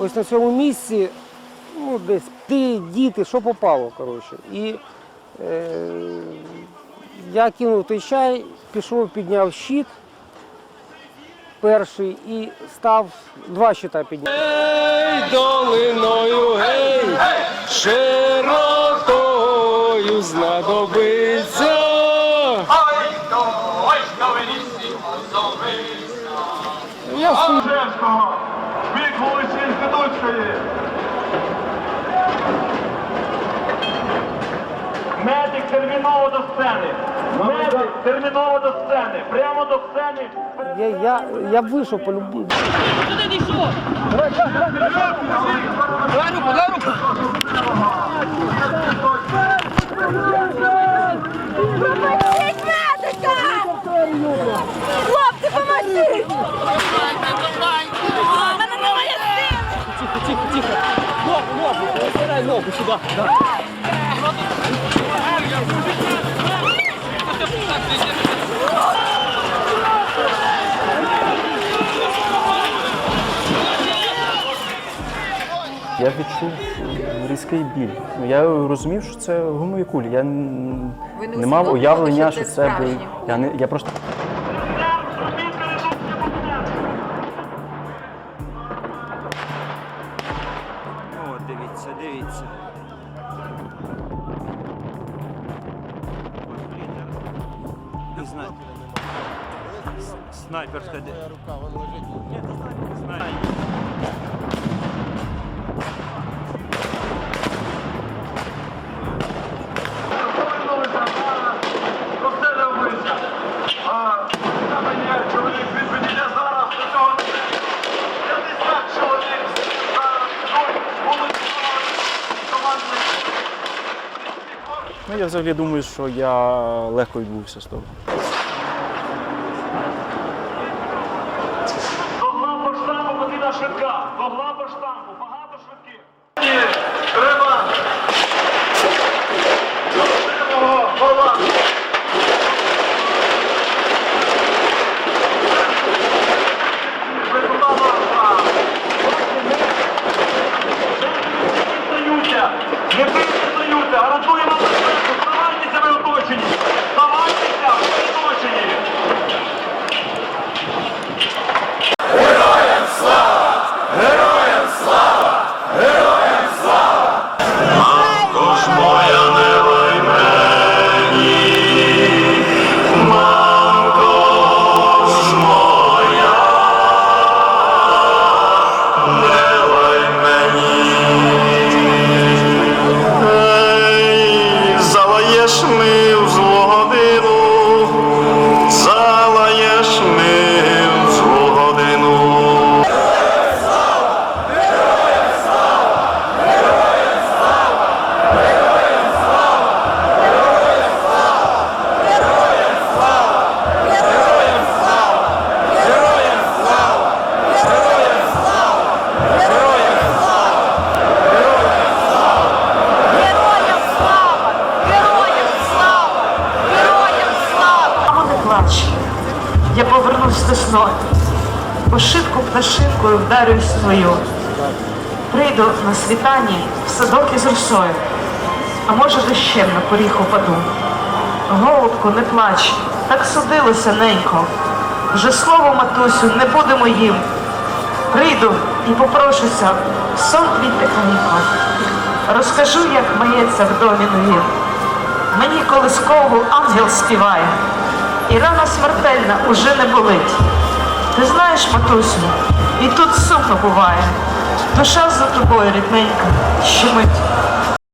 Ось на цьому місці, ну, десь ти, діти, що попало, коротше. І е, я кинув той чай, пішов, підняв щит перший і став два щита підняв. Гей, долиною, гей, широкою знадобиться. Я всі Шевського, бік вулиці Інститутської. Медик терміново до сцени. Медик терміново до сцени. Прямо до сцени. Я, я, я вийшов по любому. Поможіть медика! Хлопці, поможіть! Я відчув різкий біль. Ну, Я розумів, що це гумові кулі. Я не не мав уявлення, що це це. справжні бу- кулі? Я, не, я просто О, дивіться, дивіться. Йдуть вулиці командних. ну, я взагалі думаю, що я легко відбувся з того. only весною, по шибку пташинкою вдарюсь твою. Прийду на світанні в садок із росою, а може дощем на поріг упаду. Голубку, не плач, так судилося ненько. Вже слово, матусю, не буде моїм. Прийду і попрошуся, сон твій тихенько. Розкажу, як мається в домі новім. Мені колискову ангел співає, і рана смертельна уже не болить. Ти знаєш, матусю, і тут сумно буває. Душа за тобою, рідненька, щемить.